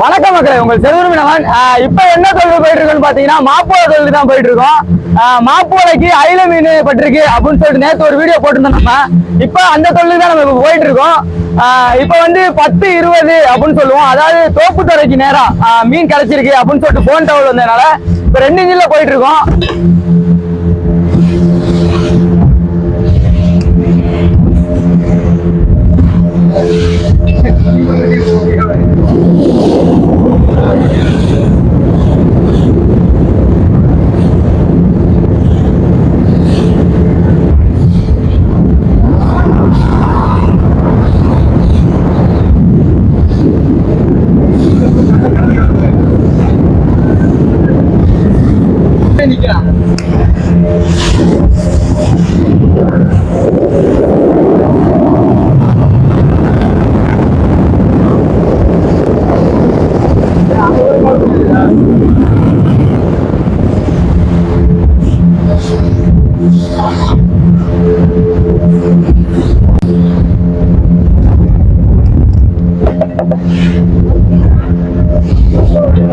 வணக்கம் மக்களே உங்கள் செல்வருமினவன் இப்ப என்ன தொழில் போயிட்டு இருக்குன்னு பாத்தீங்கன்னா மாப்போல தான் போயிட்டு இருக்கோம். மாப்போலைக்கு அயில மீன் பட்டிருக்கு அப்படின்னு சொல்லிட்டு நேற்று ஒரு வீடியோ போட்டிருந்தோம் நம்ம. இப்ப அந்த தொழில் தான் நம்ம இப்ப போயிட்டு இருக்கோம். இப்ப வந்து பத்து இருபது அப்படின்னு சொல்லுவோம். அதாவது தோப்பு துறைக்கு நேரம் மீன் கிடைச்சிருக்கு அப்படின்னு சொல்லிட்டு போன் டவுல் வந்ததுனால இப்ப ரெண்டு இன்ஜின்ல போயிட்டு இருக்கோம்.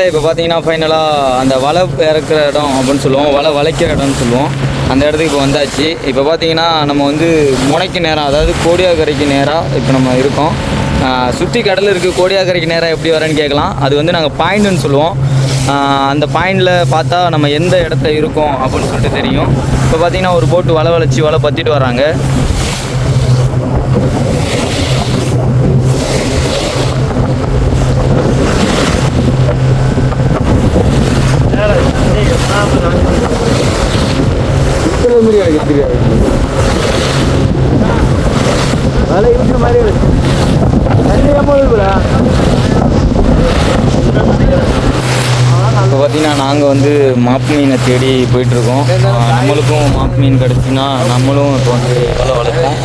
மக்களே இப்போ பார்த்தீங்கன்னா ஃபைனலாக அந்த வலை இறக்குற இடம் அப்படின்னு சொல்லுவோம். வலை வளைக்கிற இடம்னு சொல்லுவோம். அந்த இடத்துக்கு இப்போ வந்தாச்சு. இப்போ பார்த்தீங்கன்னா நம்ம வந்து முனைக்கு நேரம் அதாவது கோடியாக்கரைக்கு நேராக இப்போ நம்ம இருக்கோம். சுற்றி கடல் இருக்குது கோடியாக்கரைக்கு நேராக எப்படி வரேன்னு கேட்கலாம். அது வந்து நாங்கள் பாயிண்ட்னு சொல்லுவோம். அந்த பாயிண்டில் பார்த்தா நம்ம எந்த இடத்துல இருக்கோம் அப்படின்னு சொல்லிட்டு தெரியும். இப்போ பார்த்தீங்கன்னா ஒரு போட்டு வலை வளைச்சி வலை பற்றிட்டு வராங்க இப்போ பார்த்தீங்கன்னா நாங்கள் வந்து மாப்பு மீனை தேடி போயிட்டுருக்கோம். நம்மளுக்கும் மாப்பு மீன் கிடச்சுன்னா நம்மளும் இப்போ வந்து வலை வளர்ப்போம்.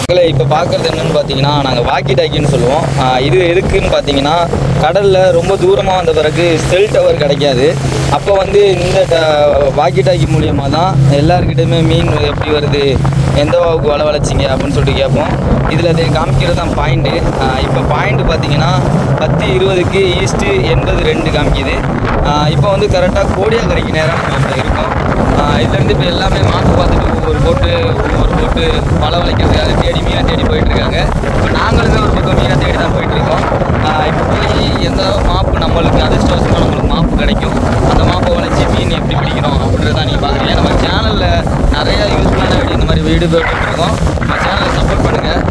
மக்களை இப்போ பார்க்குறது என்னன்னு பார்த்தீங்கன்னா நாங்கள் வாக்கி டாக்கின்னு சொல்லுவோம். இது எதுக்குன்னு பார்த்தீங்கன்னா கடலில் ரொம்ப தூரமாக வந்த பிறகு செல் டவர் கிடைக்காது. அப்போ வந்து இந்த வாக்கி டாக்கி மூலியமாக தான் எல்லாருக்கிட்டையுமே மீன் எப்படி வருது எந்த வாவுக்கு வலை வளைச்சிங்க அப்படின்னு சொல்லிட்டு கேட்போம். இதில் அது காமிக்கிறது தான் பாயிண்ட்டு இப்போ பாயிண்ட் பார்த்தீங்கன்னா பத்து இருபதுக்கு ஈஸ்ட்டு எண்பது ரெண்டு காமிக்குது. இப்போ வந்து கரெக்டாக கோடியாக்கரைக்கு நேரம் நம்ம இருக்கோம். இதுலேருந்து இப்போ எல்லாமே மாற்று பார்த்துட்டு ஒவ்வொரு போட்டு ஒவ்வொரு போட்டு வலை வளைக்கிறதுக்காக தேடி மீனை தேடி போயிட்டுருக்காங்க இப்போ நாங்களுமே ஒரு பக்கம் மீனை தேடி தான் போயிட்டுருக்கோம் இப்போ போய் எந்த மாப்பு நம்மளுக்கு அதிர்ஷ்டவசமாக நம்மளுக்கு மாப்பு கிடைக்கும்? அந்த மாப்பை வளைச்சி மீன் எப்படி பிடிக்கிறோம் அப்படின்றத நீங்கள் பார்க்குறீங்க. நம்ம சேனலில் நிறைய யூஸ்ஃபுல்லான வீடியோ இந்த மாதிரி வீடு போட்டுட்டு நம்ம சேனலை சப்போர்ட் பண்ணுங்கள்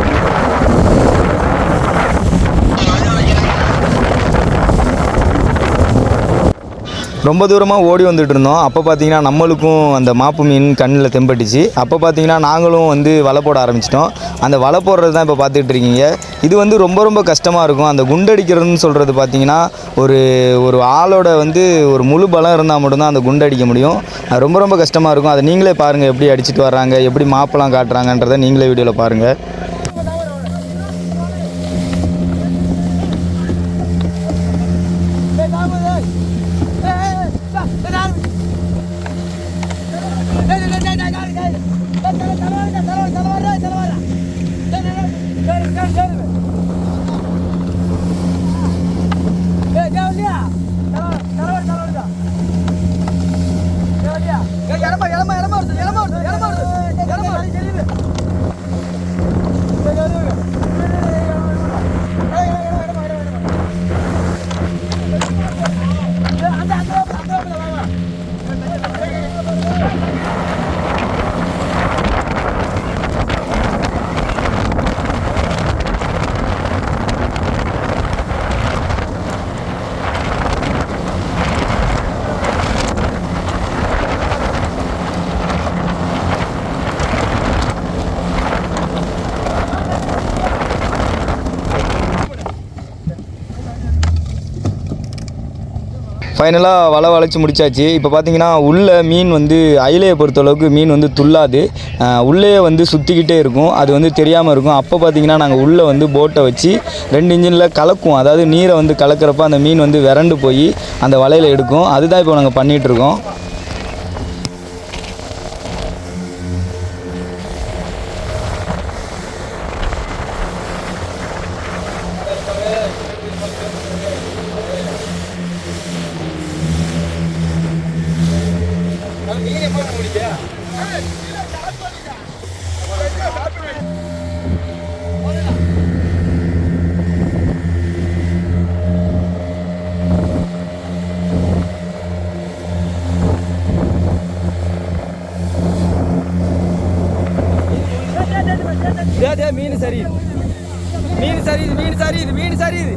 ரொம்ப தூரமாக ஓடி வந்துட்டு இருந்தோம். அப்போ பார்த்தீங்கன்னா நம்மளுக்கும் அந்த மாப்பு மீன் கண்ணில் தெம்பட்டுச்சு. அப்போ பார்த்தீங்கன்னா நாங்களும் வந்து வலை போட ஆரம்பிச்சிட்டோம். அந்த வலை போடுறது தான் இப்போ பார்த்துட்டு இருக்கீங்க. இது வந்து ரொம்ப ரொம்ப கஷ்டமாக இருக்கும். அந்த குண்டடிக்கிறதுன்னு சொல்கிறது பார்த்தீங்கன்னா ஒரு ஒரு ஆளோட வந்து ஒரு முழு பலம் இருந்தால் மட்டும்தான் அந்த குண்டடிக்க முடியும். அது ரொம்ப ரொம்ப கஷ்டமாக இருக்கும். அதை நீங்களே பாருங்கள் எப்படி அடிச்சிட்டு வர்றாங்க எப்படி மாப்பெல்லாம் காட்டுறாங்கன்றதை நீங்களே வீடியோவில் பாருங்கள் இடமா இடமா இடமா வருது இடமா வருது இடமா வருது இடமா வருது ஃபைனலாக வலை வளைச்சி முடிச்சாச்சு. இப்போ பார்த்தீங்கன்னா உள்ளே மீன் வந்து அயிலையை பொறுத்தளவுக்கு மீன் வந்து துள்ளாது. உள்ளேயே உள்ளே வந்து சுற்றிக்கிட்டே இருக்கும். அது வந்து தெரியாமல் இருக்கும். அப்போ பார்த்தீங்கன்னா நாங்கள் உள்ளே வந்து போட்டை வச்சு ரெண்டு இன்ஜினில் கலக்குவோம். அதாவது நீரை வந்து கலக்கிறப்ப அந்த மீன் வந்து விரண்டு போய் அந்த வலையில் எடுக்கும். அதுதான் இப்போ நாங்கள் பண்ணிகிட்ருக்கோம் மீன் சரி. மீன் சரி மீன் சரி இது மீன் சரி இது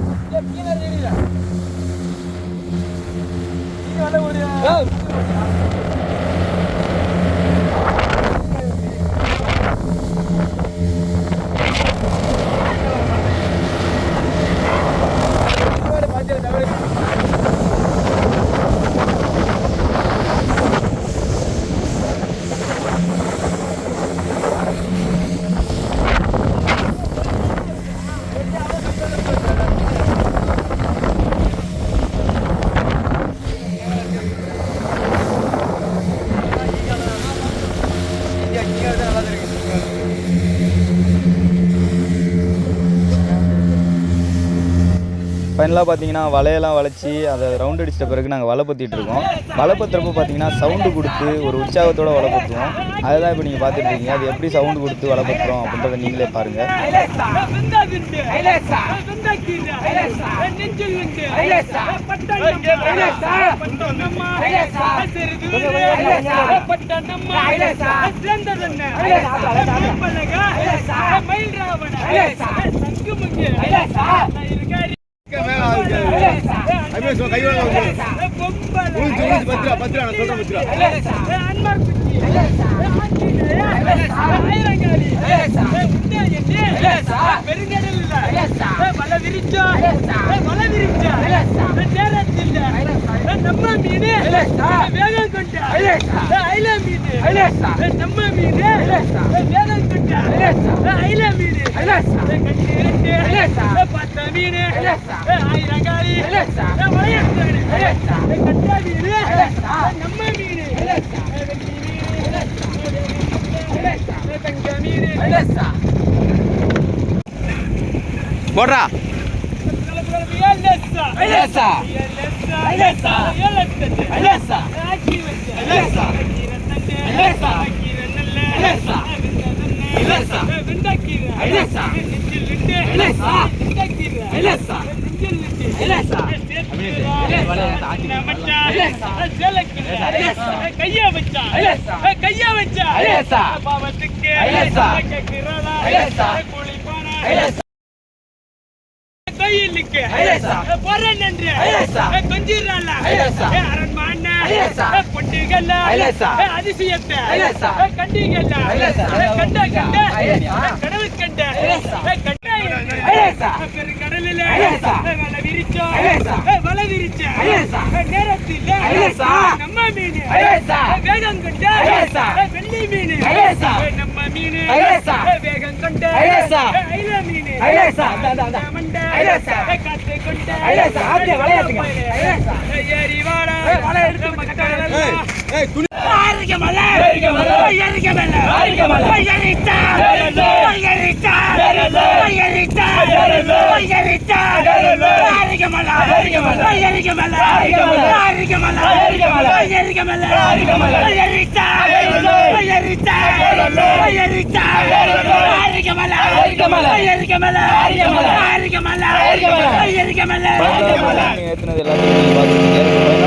ஃபைனலாக பார்த்தீங்கன்னா வலையெல்லாம் வளைச்சி அதை ரவுண்ட் அடிச்சிட்ட பிறகு நாங்கள் வலை பற்றிட்டு இருக்கோம். வலை பத்துறப்போ பார்த்தீங்கன்னா சவுண்டு கொடுத்து ஒரு உற்சாகத்தோட வலை பற்றுவோம் அதுதான் இப்போ நீங்கள் பார்த்துட்டு இருக்கீங்க. அது எப்படி சவுண்டு கொடுத்து வலை பற்றுறோம் அப்படின்றத நீங்களே பாருங்கள் நம்ம மீன் வேகம் கொண்ட ஐல மீன் நம்ம மீன் வேகம் கொண்ட ஐல மீன் பத்த மீன் ஆயிரம் காலி கட்டா மீன் நம்ம மீன் தங்க மீன் போடுறா கையா வச்சா கையா வச்சா பாவத்துக்கு குளிப்பான கோயிலுக்கு போறேன் என்று கொஞ்சிடல அரண்மான பொட்டுகள்ல அதிசயத்தை கண்டீங்கல்ல கண்ட கண்ட கனவு கண்ட கண்ட பெருங்கடலில் வலை விரிச்சோம் வலை விரிச்ச நேரத்தில் நம்ம மீன் வேகம் கொண்ட வெள்ளி மீன் நம்ம மீன் வேகம் கொண்ட மலை ஐல மீன் மண்டை காத்து கொண்ட ஏறி வாடா ஏற்றுனது எல்லாத்தையும் நீங்கள் பார்த்துருக்கீங்க